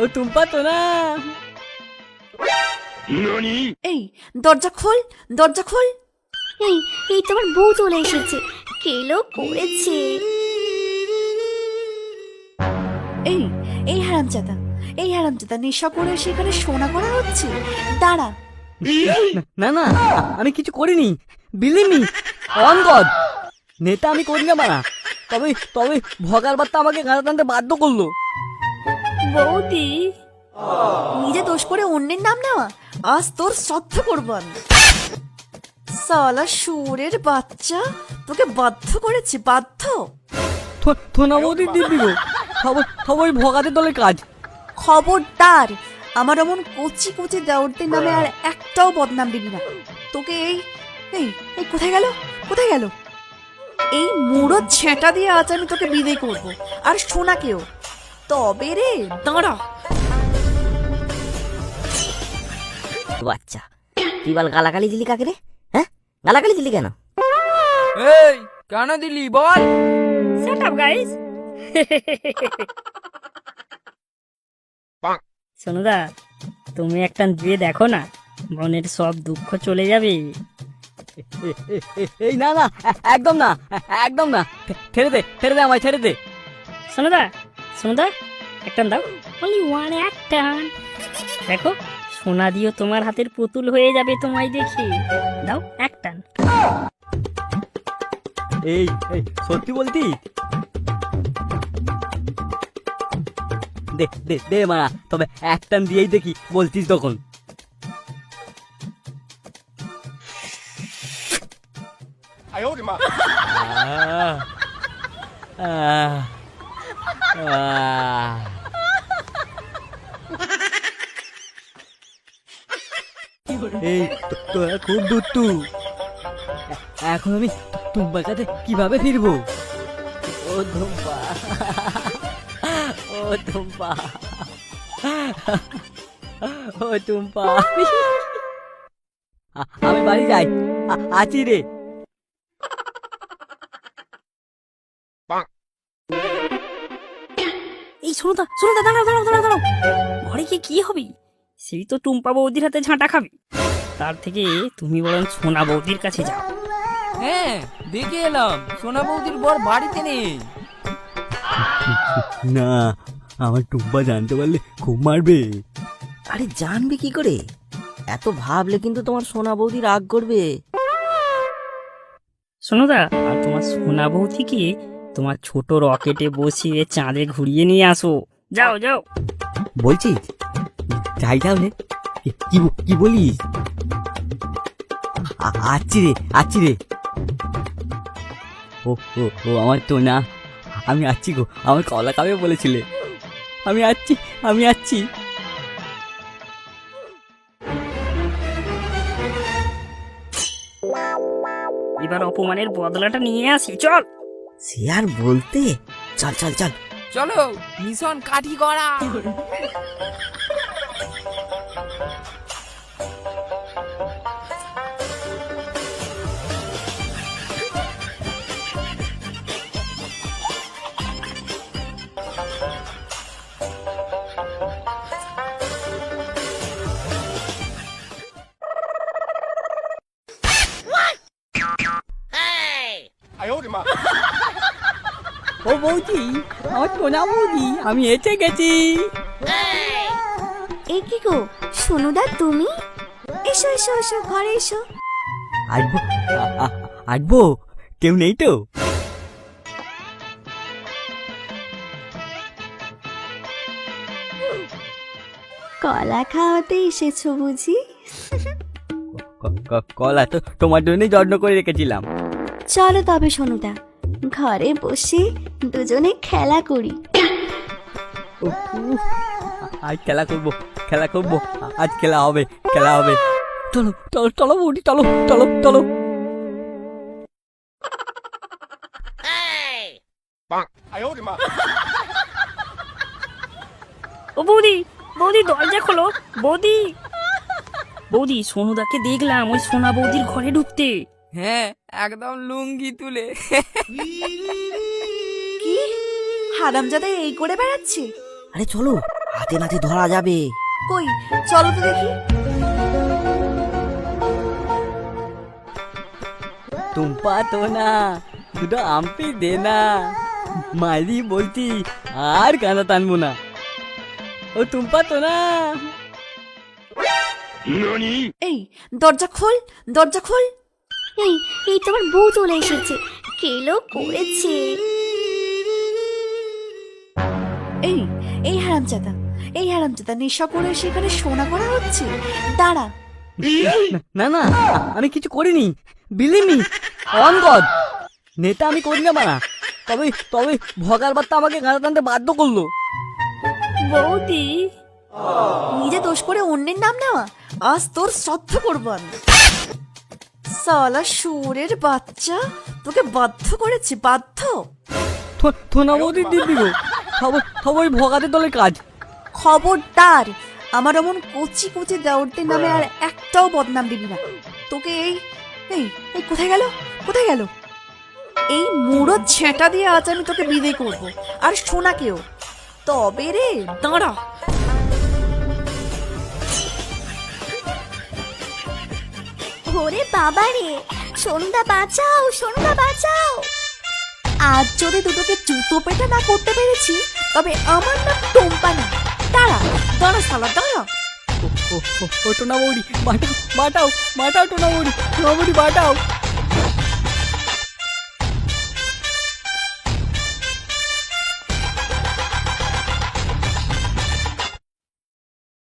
ও টুম্পা তো না। এই দরজা খোল দরজা খোল। এই এই তোমার বউ চলে এসেছে। কেলো করেছে? এই এই হারামজাদা এই হারামজাদা নেশা করে সেখানে সোনা করা হচ্ছে। দাঁড়া। না না আমি কিছু করিনি। বিলিভ মি অন গড নেতা আমি করি না মানা তবে তবে ভগার বার্তা আমাকে গাঁদা টানতে বাধ্য করল। বৌদি। নিজে দোষ করে অন্যের নাম নেওয়া? আজ তোর শ্রদ্ধা করব আমি। সালা সুরের বাচ্চা তোকে বাধ্য করেছে বাধ্য। থোনা বৌদি দিব্যি গো। খবর খবর ভগাতে দলের কাজ। খবরদার আমার এমন কচি কচি দেওরদের নামে আর একটাও বদনাম দিবি না। তোকে এই এই এই কোথায় গেল? কোথায় গেল? এই মুড়ো ছেঁটা দিয়ে আজ আমি তোকে বিদায় করব। আর সোনাকেও তবে রে দাঁড়া। বাচ্চা তুই বল গালাগালি দিলি কাকে রে? হ্যাঁ? গালাগালি দিলি কেন? এই কেন দিলি বল? Shut up, guys. সোনুদা তুমি একটা দিয়ে দেখো না মনের সব দুঃখ চলে যাবে। এই না না একদম না একদম না। ছেড়ে দে ছেড়ে দে আমায় ছেড়ে দে। সোনুদা সোনুদা একটা দাও। অনলি ওয়ান একটা। দেখো সোনা দিও তোমার হাতের পুতুল হয়ে যাবে তোমায় দেখে। দাও একটা। এই এই সত্যি বলতি? দে দে দে মারা তবে এক টান দিয়েই দেখি বলতিস তখন। আহ, আহ। এই তোরা খুব দুত্তু। এখন আমি টুম্বার কাছে কীভাবে ফিরবো? ও ধুম্পা। ও টুম্পা ও টুম্পা আমি বাড়ি যাই। আছি রে। সোনুদা সোনুদা দাঁড়াও দাঁড়াও দাঁড়াও দাঁড়াও। ঘরে গিয়ে কি হবে? সেই তো টুম্পা বৌদির হাতে ঝাঁটা খাবে। তার থেকে তুমি বরং সোনা বৌদির কাছে যাও। হ্যাঁ দেখে এলাম সোনা বৌদির বর বাড়িতে নেই। না আমার টুম্পা জানতে পারলে খুব মারবে। আরে জানবে কি করে? এত ভাবলে কিন্তু তোমার সোনা বৌদি রাগ করবে। সোনুদা আর তোমার সোনা বৌদিকে তোমার ছোট রকেটে বসিয়ে চাঁদে ঘুরিয়ে নিয়ে আসো। যাও যাও। বলছি যাই তাহলে। কি- কি বলিস? আচ্ছি রে আচ্ছি রে। ও ও ও আমার তো না। আমি আছি গো আমার কলা খাবে বলেছিলে। আমি আছি আমি আছি এবার অপমানের বদলাটা নিয়ে আসি চল। সে আর বলতে? চল চল চল। চলো মিশন কাঠি করা ও বৌদি আমার সোনা বৌদি আমি এসে গেছি। এ কি গো সোনুদা তুমি? এসো এসো এসো ঘরে এসো। আসব আসব কেউ নেই তো? কলা খাওয়াতে এসেছ বুঝি? কলা তো তোমার জন্যই যত্ন করে রেখেছিলাম। চলো তবে সোনুদা। ঘরে বসে দুজনে খেলা করি। আজ খেলা করব খেলা করব আজ খেলা হবে খেলা হবে। চলো চলো চলো বৌদি চলো চলো চলো। ও বৌদি বৌদি দরজা খোলো বৌদি। বৌদি সোনুদাকে দেখলাম ওই সোনা বৌদির ঘরে ঢুকতে। হ্যাঁ একদম লুঙ্গি তুলে। কি? হারামজাদা এই করে বেড়াচ্ছে? আরে চলো হাতে নাতে ধরা যাবে। কই? চলো তো দেখি। টুম্পা তো না দুটো আমপি দে না। মাইরি বলতি আর কানা টানবো না। ও টুম্পা তো না। এই দরজা খোল দরজা খোল। এই এই তোমার বউ চলে এসেছে। কেলো করেছে? এই এই হারামজাদা এই হারামজাদা নেশা করে সেখানে সোনা করা হচ্ছে। দাঁড়া। না না আমি কিছু করিনি। বিলিভ মি অন গড নেতা আমি করি না মানা। তবে তবে ভগার বার্তা আমাকে গাঁদা টানতে বাধ্য করল। বৌদি নিজে দোষ করে অন্যের নাম নেওয়া আজ তোর শ্রদ্ধা করব আমি। সালা সুরের বাচ্চা। তোকে বাধ্য করেছে বাধ্য। থোনা বৌদি দিব্যি গো। সবাই সবাই ভগাতে দলের কাজ। খবরদার আমার এমন কচি কচি দেওরদের নামে আর একটাও বদনাম দিবি না। তোকে এই এই এই কোথায় গেল? কোথায় গেল? এই মুড়ো ছেঁটা দিয়ে আজ আমি তোকে বিদায় করব। আর সোনাকেও তবে রে দাঁড়া। ওরে বাবা রে সন্ধ্যা বাঁচাও সন্ধ্যা বাঁচাও আজ যদি দুটোকে জুতো পেটা না করতে পেরেছি তবে আমার নাম টোম্পা না দাঁড়া দাঁড়া সালা দাঁড়া ও টোনা বৌড়ি মাটাও মাটাও মাটাও টোনা বৌড়ি টোনা বৌড়ি বাটাও